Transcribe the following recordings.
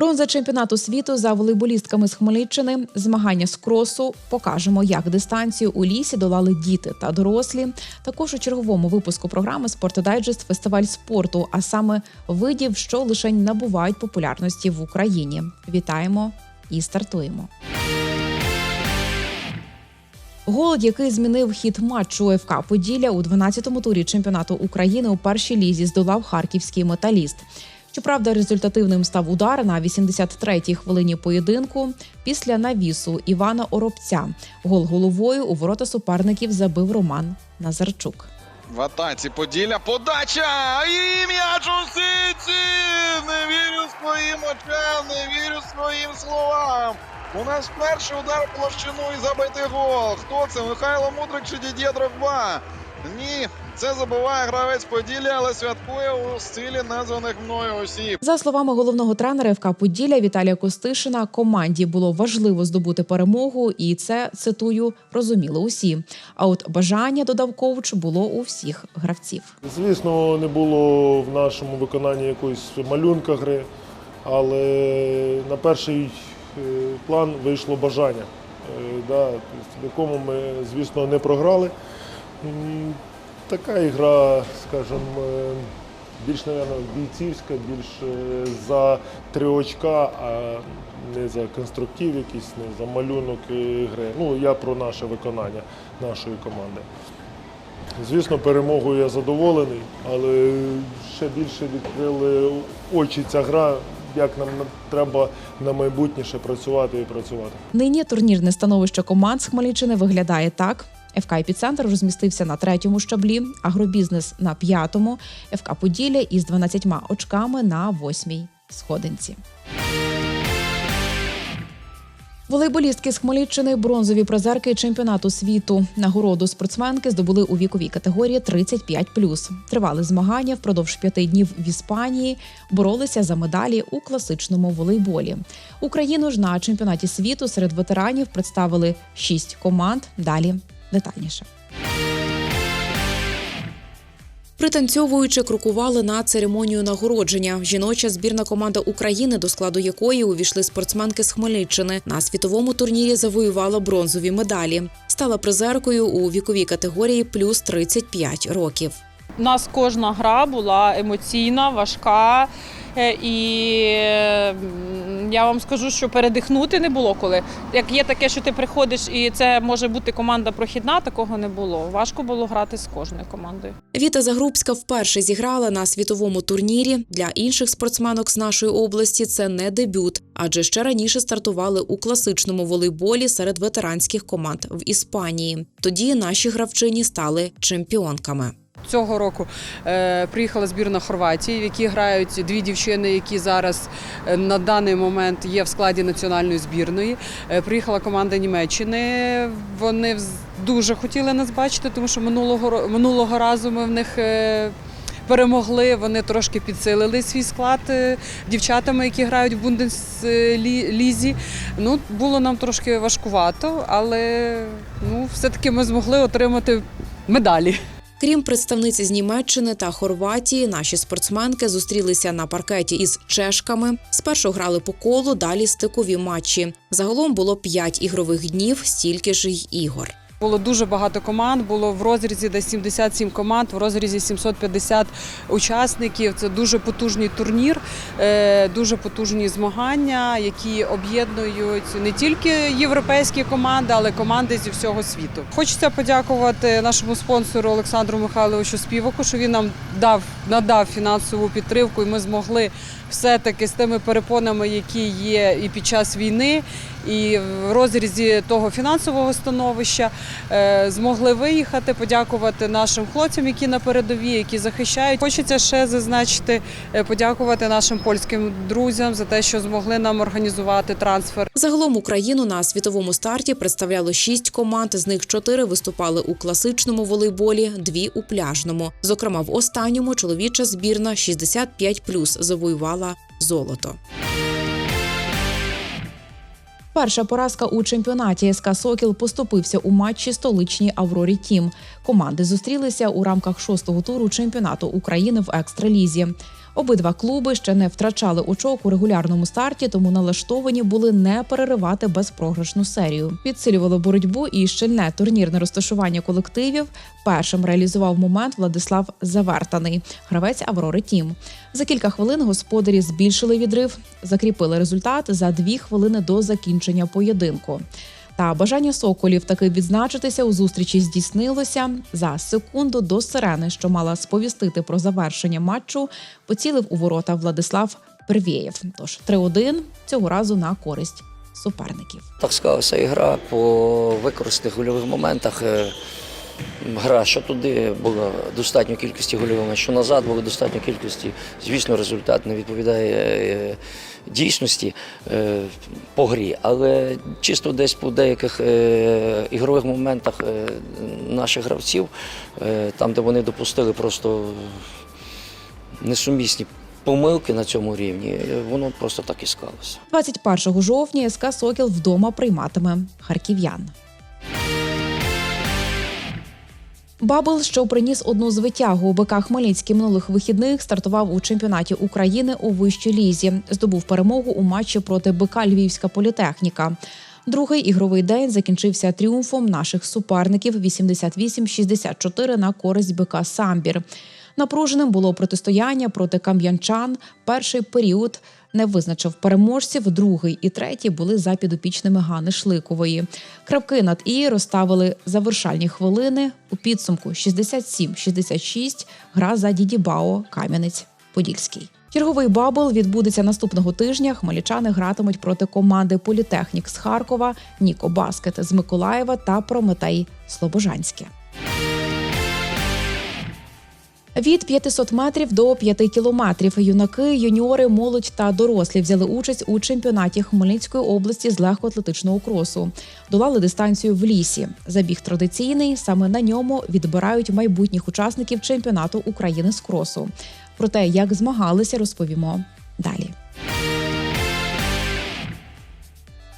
Бронза чемпіонату світу за волейболістками з Хмельниччини. Змагання з кросу покажемо, як дистанцію у лісі долали діти та дорослі. Також у черговому випуску програми «Спортодайджест» фестиваль спорту, а саме видів, що лише набувають популярності в Україні. Вітаємо і стартуємо. Гол, який змінив хід матчу ФК Поділля у 12-му турі чемпіонату України у першій лізі, здолав харківський металіст. Щоправда, результативним став удар на 83-й хвилині поєдинку після навісу Івана Оробця. Гол головою у ворота суперників забив Роман Назарчук. В атаці Поділля. Подача! І м'яч у сіті! Не вірю своїм очам, не вірю своїм словам. У нас перший удар площину і забитий гол. Хто це? Михайло Мудрик чи Дідє Дрогба? Ні, це забуває гравець Поділля, але святкує у стилі названих мною осіб. За словами головного тренера ФК Поділля Віталія Костишина, команді було важливо здобути перемогу, і це цитую розуміли усі. А от бажання додав коуч було у всіх гравців. Звісно, не було в нашому виконанні якоїсь малюнка гри, але на перший е, план вийшло бажання, е, да, в якому ми, звісно, не програли. Така ігра, скажімо, е, більш, мабуть, бійцівська, більш е, за три очка, а не за конструктив якийсь, не за малюнок гри. Ну, я про наше виконання нашої команди. Звісно, перемогою я задоволений, але ще більше відкрили очі ця гра, як нам треба на майбутнє ще працювати і працювати. Нині турнірне становище команд з Хмельниччини виглядає так. ФК «Епіцентр» розмістився на третьому щаблі, агробізнес на п'ятому, ФК Поділля із 12 очками на восьмій сходинці. Волейболістки з Хмельниччини бронзові призерки чемпіонату світу. Нагороду спортсменки здобули у віковій категорії 35+. Тривали змагання впродовж п'яти днів в Іспанії. Боролися за медалі у класичному волейболі. Україну ж на чемпіонаті світу серед ветеранів представили шість команд. Далі детальніше. Пританцьовуючи, крокували на церемонію нагородження. Жіноча збірна команда України, до складу якої увійшли спортсменки з Хмельниччини, на світовому турнірі завоювала бронзові медалі. Стала призеркою у віковій категорії плюс 35 років. У нас кожна гра була емоційна, важка. е, І я вам скажу, що передихнути не було коли. Як є таке, що ти приходиш і це може бути команда прохідна, такого не було. Важко було грати з кожною командою. Віта Загрубська вперше зіграла на світовому турнірі. Для інших спортсменок з нашої області це не дебют, адже ще раніше стартували у класичному волейболі серед ветеранських команд в Іспанії. Тоді наші гравчині стали чемпіонками. Цього року е, приїхала збірна Хорватії, в якій грають дві дівчини, які зараз е, на даний момент є в складі національної збірної. Е, приїхала команда Німеччини. Вони дуже хотіли нас бачити, тому що минулого минулого разу ми в них. Перемогли, вони трошки підсилили свій склад дівчатами, які грають в Бундеслізі. Ну, було нам трошки важкувато, але ну, все-таки ми змогли отримати медалі. Крім представниці з Німеччини та Хорватії, наші спортсменки зустрілися на паркеті із чешками. Спершу грали по колу, далі стикові матчі. Загалом було п'ять ігрових днів, стільки ж й ігор. Було дуже багато команд. Було в розрізі десь 77 команд, в розрізі 750 учасників. Це дуже потужний турнір, е, дуже потужні змагання, які об'єднують не тільки європейські команди, але команди зі всього світу. Хочеться подякувати нашому спонсору Олександру Михайловичу Співаку, що він нам дав надав фінансову підтримку, і ми змогли все-таки з тими перепонами, які є і під час війни, і в розрізі того фінансового становища е, змогли виїхати, подякувати нашим хлопцям, які на передовій, які захищають. Хочеться ще зазначити, е, подякувати нашим польським друзям за те, що змогли нам організувати трансфер. Загалом Україну на світовому старті представляло шість команд. З них чотири виступали у класичному волейболі, дві у пляжному. Зокрема, в останньому чоловіча збірна 65+, завоювала золото. Перша поразка у чемпіонаті СК Сокіл поступився у матчі столичній Аврорі Тім. Команди зустрілися у рамках шостого туру чемпіонату України в екстралізі. Обидва клуби ще не втрачали очок у регулярному старті, тому налаштовані були не переривати безпрограшну серію. Підсилювали боротьбу і щільне турнірне розташування колективів. Першим реалізував момент Владислав Завертаний, гравець Аврори Тім. За кілька хвилин господарі збільшили відрив, закріпили результат за дві хвилини до закінчення поєдинку. Та бажання соколів таки відзначитися у зустрічі здійснилося за секунду до сирени, що мала сповістити про завершення матчу. Поцілив у ворота Владислав Первєєв. Тож 3-1 цього разу на користь суперників. Так склалася ігра по використаних гольових моментах. Е, Гра що туди було достатньо кількості гольових що назад було достатньо кількості. Звісно, результат не відповідає е, дійсності е, по грі. Але чисто десь по деяких е, ігрових моментах е, наших гравців, там, де вони допустили просто несумісні помилки на цьому рівні, воно просто так і склалося. 21 жовтня СК Сокіл вдома прийматиме харків'ян. Бабл, що приніс одну звитягу у БК Хмельницький минулих вихідних, стартував у чемпіонаті України у вищій лізі. Здобув перемогу у матчі проти БК Львівська політехніка. Другий ігровий день закінчився тріумфом наших суперників 88-64 на користь БК Самбір. Напруженим було протистояння проти кам'янчан. Перший період не визначив переможців. Другий і третій були за підопічними Гани Шликової. Крапки над і розставили завершальні хвилини. У підсумку 67-66 гра за Дідібао Кам'янець Подільський. Черговий бабл відбудеться наступного тижня. Хмельничани гратимуть проти команди Політехнік з Харкова, Ніко Баскет з Миколаєва та Прометей Слобожанське. Від 500 метрів до 5 кілометрів юнаки, юніори, молодь та дорослі взяли участь у чемпіонаті Хмельницької області з легкоатлетичного кросу. Долали дистанцію в лісі. Забіг традиційний. Саме на ньому відбирають майбутніх учасників чемпіонату України з кросу. Про те, як змагалися, розповімо далі.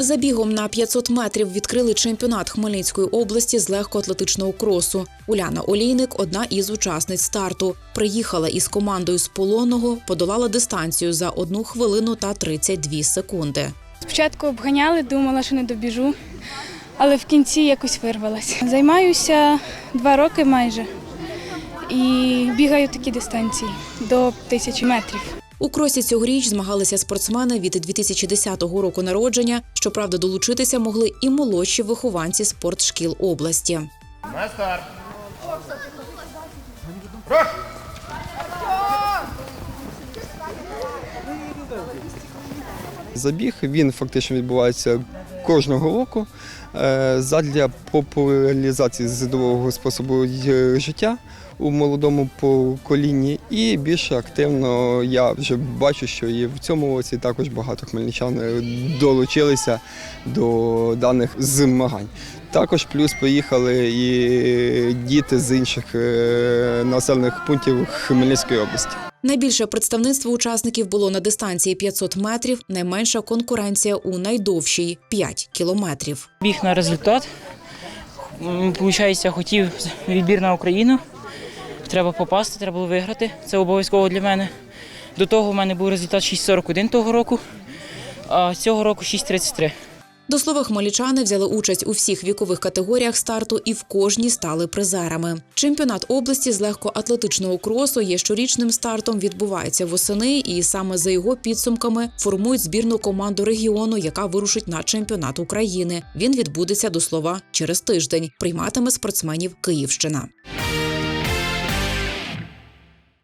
Забігом на 500 метрів відкрили чемпіонат Хмельницької області з легкоатлетичного кросу. Уляна Олійник одна із учасниць старту. Приїхала із командою з полонного, подолала дистанцію за 1 хвилину та 32 секунди. Спочатку обганяли, думала, що не добіжу, але в кінці якось вирвалася. Займаюся два роки майже і бігаю такі дистанції до тисячі метрів. У кросі цьогоріч змагалися спортсмени від 2010 року народження. Щоправда, долучитися могли і молодші вихованці спортшкіл області. Забіг він фактично відбувається кожного року е, задля популяризації здорового способу життя у молодому поколінні. І більш активно я вже бачу, що і в цьому році також багато хмельничан е, долучилися до даних змагань. Також плюс поїхали і діти з інших е, населених пунктів Хмельницької області. Найбільше представництво учасників було на дистанції 500 метрів, найменша конкуренція у найдовшій 5 кілометрів. Біг на результат. Получається, хотів відбір на Україну. Треба попасти, треба було виграти. Це обов'язково для мене. До того в мене був результат 6.41 того року, а цього року 6.33. До слова, хмельничани взяли участь у всіх вікових категоріях старту і в кожній стали призерами. Чемпіонат області з легкоатлетичного кросу є щорічним стартом, відбувається восени, і саме за його підсумками формують збірну команду регіону, яка вирушить на чемпіонат України. Він відбудеться до слова через тиждень. Прийматиме спортсменів Київщина.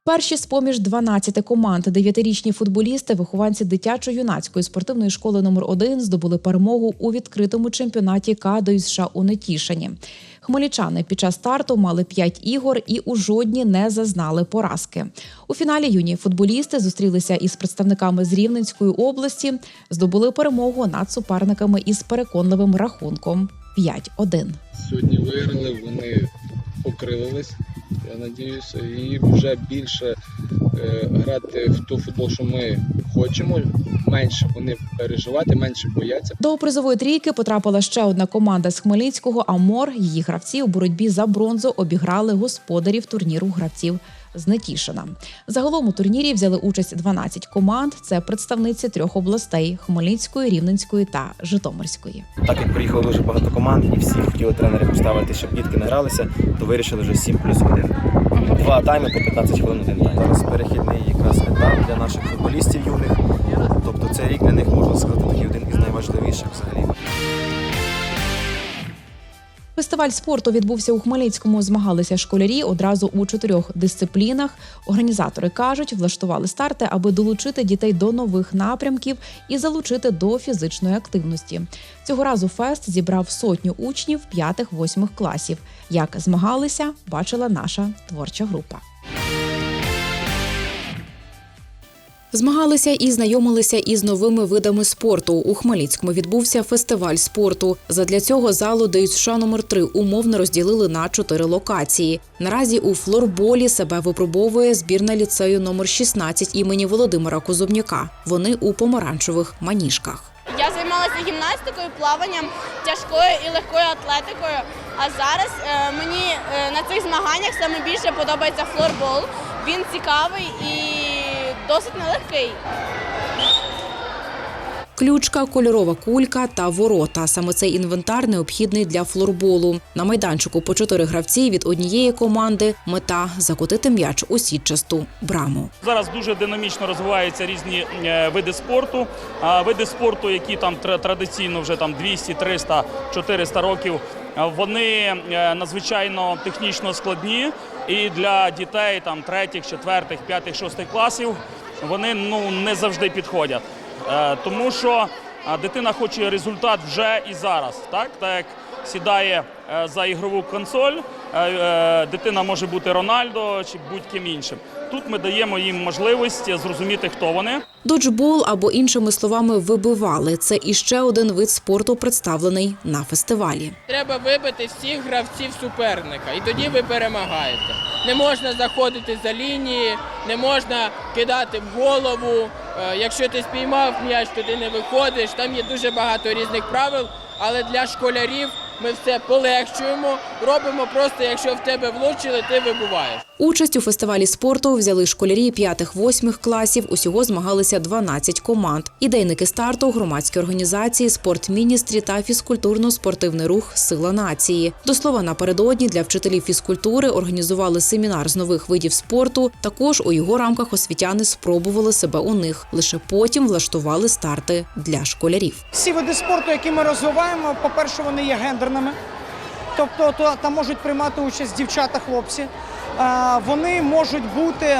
Перші з поміж 12 команд дев'ятирічні футболісти, вихованці дитячо-юнацької спортивної школи номер 1 здобули перемогу у відкритому чемпіонаті КАДО США у Нетішині. Хмельничани під час старту мали 5 ігор і у жодній не зазнали поразки. У фіналі юні футболісти зустрілися із представниками з Рівненської області, здобули перемогу над суперниками із переконливим рахунком 5-1. сьогодні виграли, вони покрилились, я надіюся, і вже більше е, грати в ту футбол, що ми хочемо, менше вони переживати, менше бояться. До призової трійки потрапила ще одна команда з Хмельницького Амор. Її гравці у боротьбі за бронзу обіграли господарів турніру гравців Знетішина. Загалом у турнірі взяли участь 12 команд. Це представниці трьох областей: Хмельницької, Рівненської та Житомирської. Так як приїхало дуже багато команд і всі хотіли тренери поставити, щоб дітки не гралися, то вирішили вже 7 плюс 1. Два тайми по 15 хвилин один тайм. Зараз перехідний якраз етап для наших футболістів юних. Тобто цей рік для них можна сказати такий один із найважливіших взагалі. Фестиваль спорту відбувся у Хмельницькому. Змагалися школярі одразу у чотирьох дисциплінах. Організатори кажуть, влаштували старти, аби долучити дітей до нових напрямків і залучити до фізичної активності. Цього разу фест зібрав сотню учнів п'ятих-восьмих класів. Як змагалися, бачила наша творча група. Змагалися і знайомилися із новими видами спорту. У Хмельницькому відбувся фестиваль спорту. Задля цього залу ДЮСШ номер 3 умовно розділили на чотири локації. Наразі у флорболі себе випробовує збірна ліцею номер 16 імені Володимира Козубняка. Вони у помаранчевих маніжках. Я займалася гімнастикою, плаванням, тяжкою і легкою атлетикою. А зараз е, мені е, на цих змаганнях саме більше подобається флорбол. Він цікавий і досить нелегкий. Ключка, кольорова кулька та ворота. Саме цей інвентар необхідний для флорболу. На майданчику по чотири гравці від однієї команди. Мета закотити м'яч у сітчасту браму. Зараз дуже динамічно розвиваються різні е, види спорту. Види спорту, які там тра- традиційно вже там 200, 300, 400 років, вони е, надзвичайно технічно складні. І для дітей там третіх, четвертих, п'ятих, шостих класів вони ну не завжди підходять. Е, Тому що дитина хоче результат вже і зараз. Так, так як сідає е, за ігрову консоль, е, е, дитина може бути Рональдо чи будь-ким іншим. Тут ми даємо їм можливість зрозуміти, хто вони. Доджбол або іншими словами вибивали. Це іще один вид спорту, представлений на фестивалі. Треба вибити всіх гравців суперника, і тоді ви перемагаєте. Не можна заходити за лінії, не можна кидати в голову. Е, Якщо ти спіймав м'яч, то ти не виходиш. Там є дуже багато різних правил, але для школярів ми все полегшуємо. Робимо просто, якщо в тебе влучили, ти вибуваєш. Участь у фестивалі спорту взяли школярі п'ятих-восьмих класів. Усього змагалися 12 команд. Ідейники старту, громадські організації, спортміністрі та фізкультурно-спортивний рух Сила нації. До слова, напередодні для вчителів фізкультури організували семінар з нових видів спорту. Також у його рамках освітяни спробували себе у них. Лише потім влаштували старти для школярів. Всі види спорту, які ми розвиваємо, по-перше, вони є гендерними. Тобто то, там можуть приймати участь дівчата, хлопці. А, вони можуть бути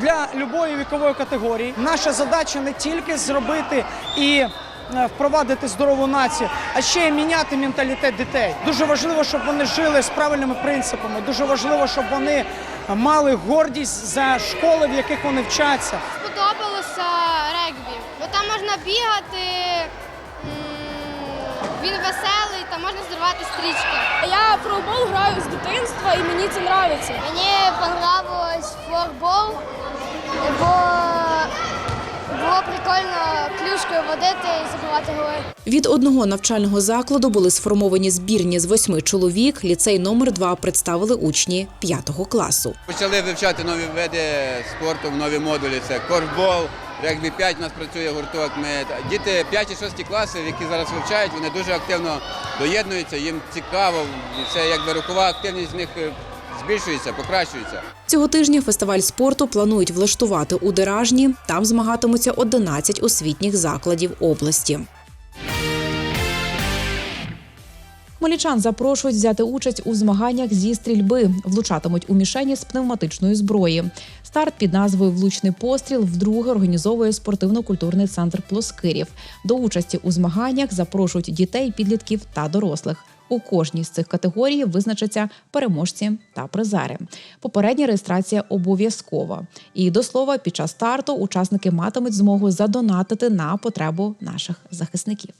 для любої вікової категорії. Наша задача не тільки зробити і е, впровадити здорову націю, а ще й міняти менталітет дітей. Дуже важливо, щоб вони жили з правильними принципами. Дуже важливо, щоб вони мали гордість за школи, в яких вони вчаться. Сподобалося регбі, бо там можна бігати, він веселий та можна зірвати стрічки. Я флорбол граю з дитинства і мені це подобається. Мені понравилось флорбол, бо було прикольно клюшкою водити і забивати голи. Від одного навчального закладу були сформовані збірні з восьми чоловік. Ліцей номер 2 представили учні п'ятого класу. Почали вивчати нові види спорту, нові модулі. Це корфбол, регбі 5 у нас працює гурток. Ми діти 5 і 6 класи, які зараз вивчають, вони дуже активно доєднуються. Їм цікаво. Це якби рухова активність в них е, збільшується, покращується. Цього тижня фестиваль спорту планують влаштувати у Деражні. Там змагатимуться 11 освітніх закладів області. Хмельничан запрошують взяти участь у змаганнях зі стрільби. Влучатимуть у мішені з пневматичної зброї. Старт під назвою Влучний постріл вдруге організовує спортивно-культурний центр Плоскирів. До участі у змаганнях запрошують дітей, підлітків та дорослих. У кожній з цих категорій визначаться переможці та призери. Попередня реєстрація обов'язкова. І до слова, під час старту учасники матимуть змогу задонатити на потребу наших захисників.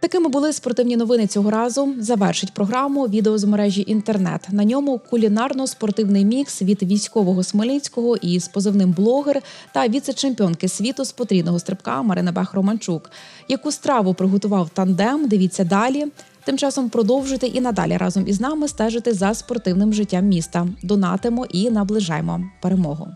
Такими були спортивні новини цього разу. Завершить програму відео з мережі інтернет. На ньому кулінарно-спортивний мікс від військового Смельницького із позивним блогер та віце-чемпіонки світу з потрійного стрибка Марина Бех Романчук. Яку страву приготував тандем? Дивіться далі. Тим часом продовжуйте і надалі разом із нами стежити за спортивним життям міста. Донатимо і наближаємо перемогу.